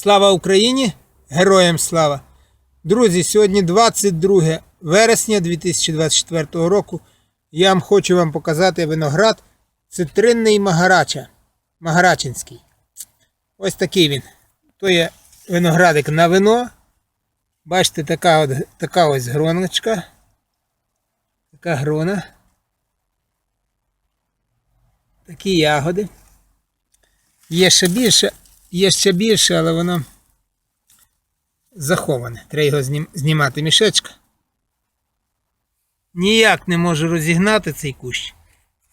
Слава Україні! Героям слава! Друзі, сьогодні 22 вересня 2024 року. Я вам хочу вам показати виноград цитринний Магарача. Магарачинський. Ось такий він. То є виноградик на вино. Бачите, така, от, така ось гроночка. Така грона. Такі ягоди. Є ще більше, є ще більше, але воно заховане. Треба його знім- знімати мішечка. Ніяк не можу розігнати цей кущ.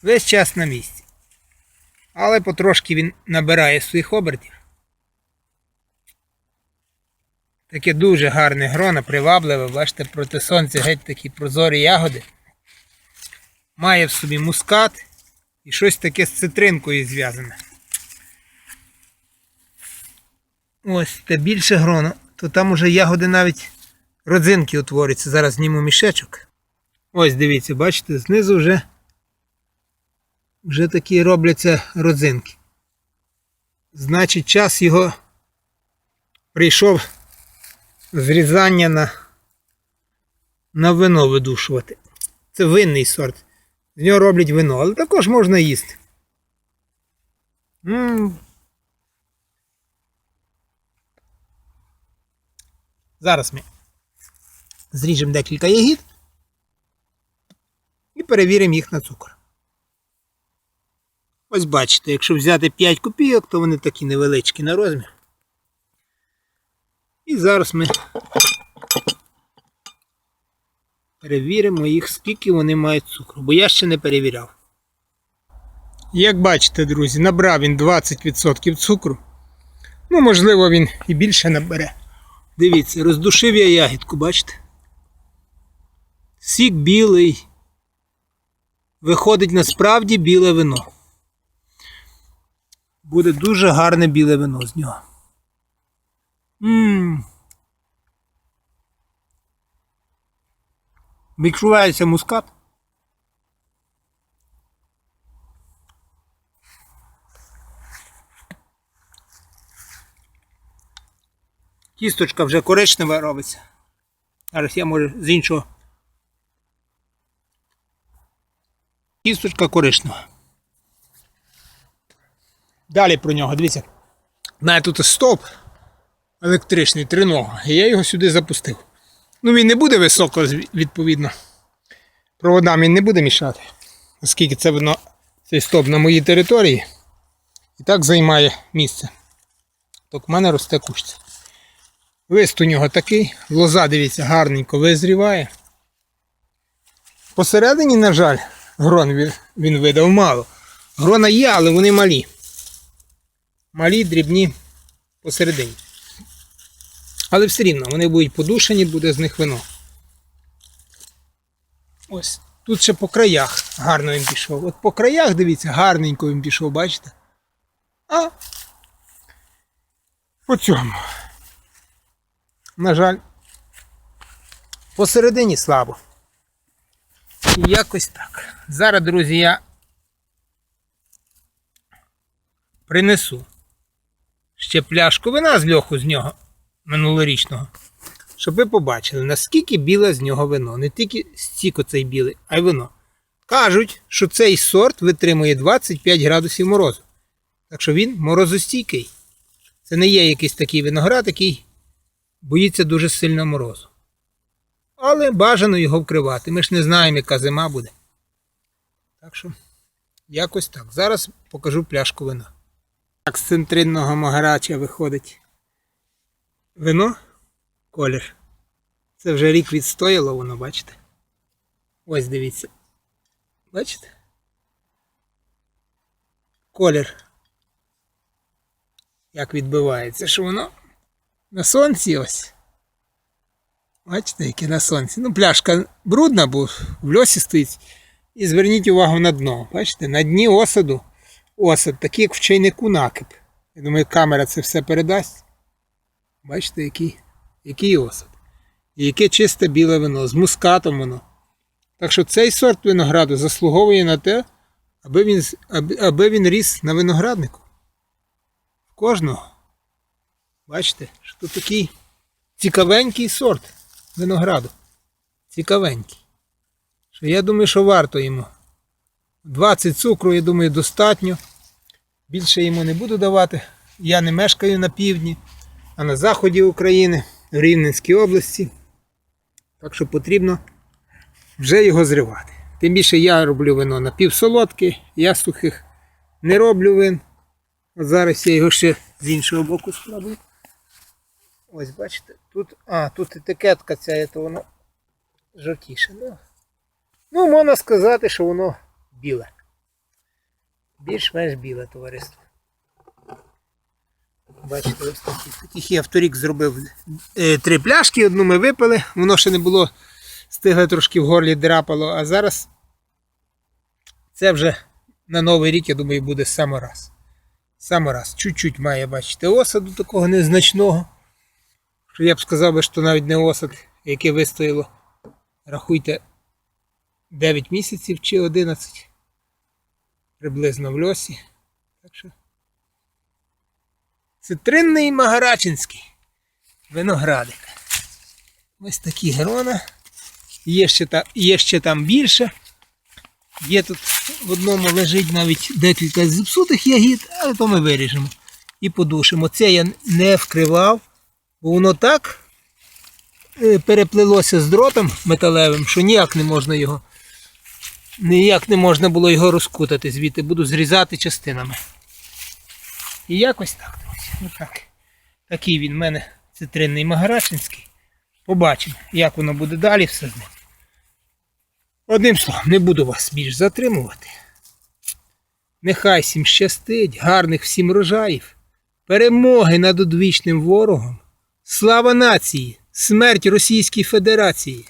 Весь час на місці. Але потрошки він набирає своїх обертів. Таке дуже гарне грона, привабливе, бачите, проти сонця геть такі прозорі ягоди. Має в собі мускат і щось таке з цитринкою зв'язане. Ось те більше гроно, то там уже ягоди навіть родзинки утворюються. Зараз зніму мішечок. Ось дивіться, бачите, знизу вже, вже такі робляться родзинки. Значить, час його прийшов зрізання на, на вино видушувати. Це винний сорт. З нього роблять вино, але також можна їсти. м Зараз ми зріжемо декілька ягід і перевіримо їх на цукор. Ось бачите, якщо взяти 5 копійок, то вони такі невеличкі на розмір. І зараз ми перевіримо їх, скільки вони мають цукру, бо я ще не перевіряв. Як бачите, друзі, набрав він 20% цукру. Ну, можливо, він і більше набере. Дивіться, роздушив я ягідку, бачите? Сік білий. Виходить насправді біле вино. Буде дуже гарне біле вино з нього. Ммм. Відчувається мускат. Кісточка вже коричнева робиться. Зараз я може з іншого. Кісточка коричнева. Далі про нього, дивіться. Знає тут стовп електричний тринога. І я його сюди запустив. Ну він не буде високо, відповідно. Проводам він не буде мішати. Оскільки це воно цей стовп на моїй території. І так займає місце. Так в мене росте кущ. Лист у нього такий, лоза, дивіться, гарненько визріває. Посередині, на жаль, грон він видав мало. Грона є, але вони малі. Малі, дрібні посередині. Але все рівно, вони будуть подушені, буде з них вино. Ось. Тут ще по краях гарно він пішов. От по краях, дивіться, гарненько він пішов, бачите? А по цьому. На жаль, посередині слабо. І якось так. Зараз, друзі, я принесу ще пляшку вина з льоху з нього минулорічного. Щоб ви побачили, наскільки біле з нього вино. Не тільки стік оцей білий, а й вино. Кажуть, що цей сорт витримує 25 градусів морозу. Так що він морозостійкий. Це не є якийсь такий виноград, який боїться дуже сильно морозу. Але бажано його вкривати. Ми ж не знаємо, яка зима буде. Так що, якось так. Зараз покажу пляшку вина. Так, з центринного магарача виходить вино, колір. Це вже рік відстояло воно, бачите? Ось дивіться. Бачите? Колір. Як відбивається, що воно на сонці ось. Бачите, яке на сонці. Ну, пляшка брудна, бо в льосі стоїть. І зверніть увагу на дно. Бачите, на дні осаду осад, такий, як в чайнику накип. Я думаю, камера це все передасть. Бачите, який, який осад. І яке чисте біле вино, з мускатом воно. Так що цей сорт винограду заслуговує на те, аби він, аби, аби він ріс на винограднику. Кожного. Бачите, що такий цікавенький сорт винограду. Цікавенький. Що я думаю, що варто йому. 20 цукру, я думаю, достатньо. Більше йому не буду давати. Я не мешкаю на півдні, а на заході України, в Рівненській області. Так що потрібно вже його зривати. Тим більше я роблю вино напівсолодке, я сухих не роблю вин. От зараз я його ще з іншого боку спробую. Ось бачите, тут, а, тут етикетка ця, то воно жовтіше. Ну, ну, можна сказати, що воно біле. Більш-менш біле товариство. Бачите, ось такі. Таких я вторік зробив е, три пляшки, одну ми випили, воно ще не було, стигло трошки в горлі драпало, а зараз це вже на Новий рік, я думаю, буде самораз. Самораз. Чуть-чуть має, бачите, осаду такого незначного. Що я б сказав що навіть не осад, яке вистояло, рахуйте, 9 місяців чи 11 приблизно в льосі. Так що Цитринний Магарачинський виноградик. Ось такі грона. Є ще, та, є ще там більше. Є тут в одному лежить навіть декілька зіпсутих ягід, але то ми виріжемо і подушимо. Це я не вкривав, бо воно так е, переплилося з дротом металевим, що ніяк не можна його. Ніяк не можна було його розкутати звідти, буду зрізати частинами. І якось так, друзі. Отак. Такий він в мене цитринний Магарачинський. Побачимо, як воно буде далі все з ним. Одним словом, не буду вас більш затримувати. Нехай всім щастить, гарних всім рожаїв, перемоги над одвічним ворогом, слава нації, смерть Російській Федерації.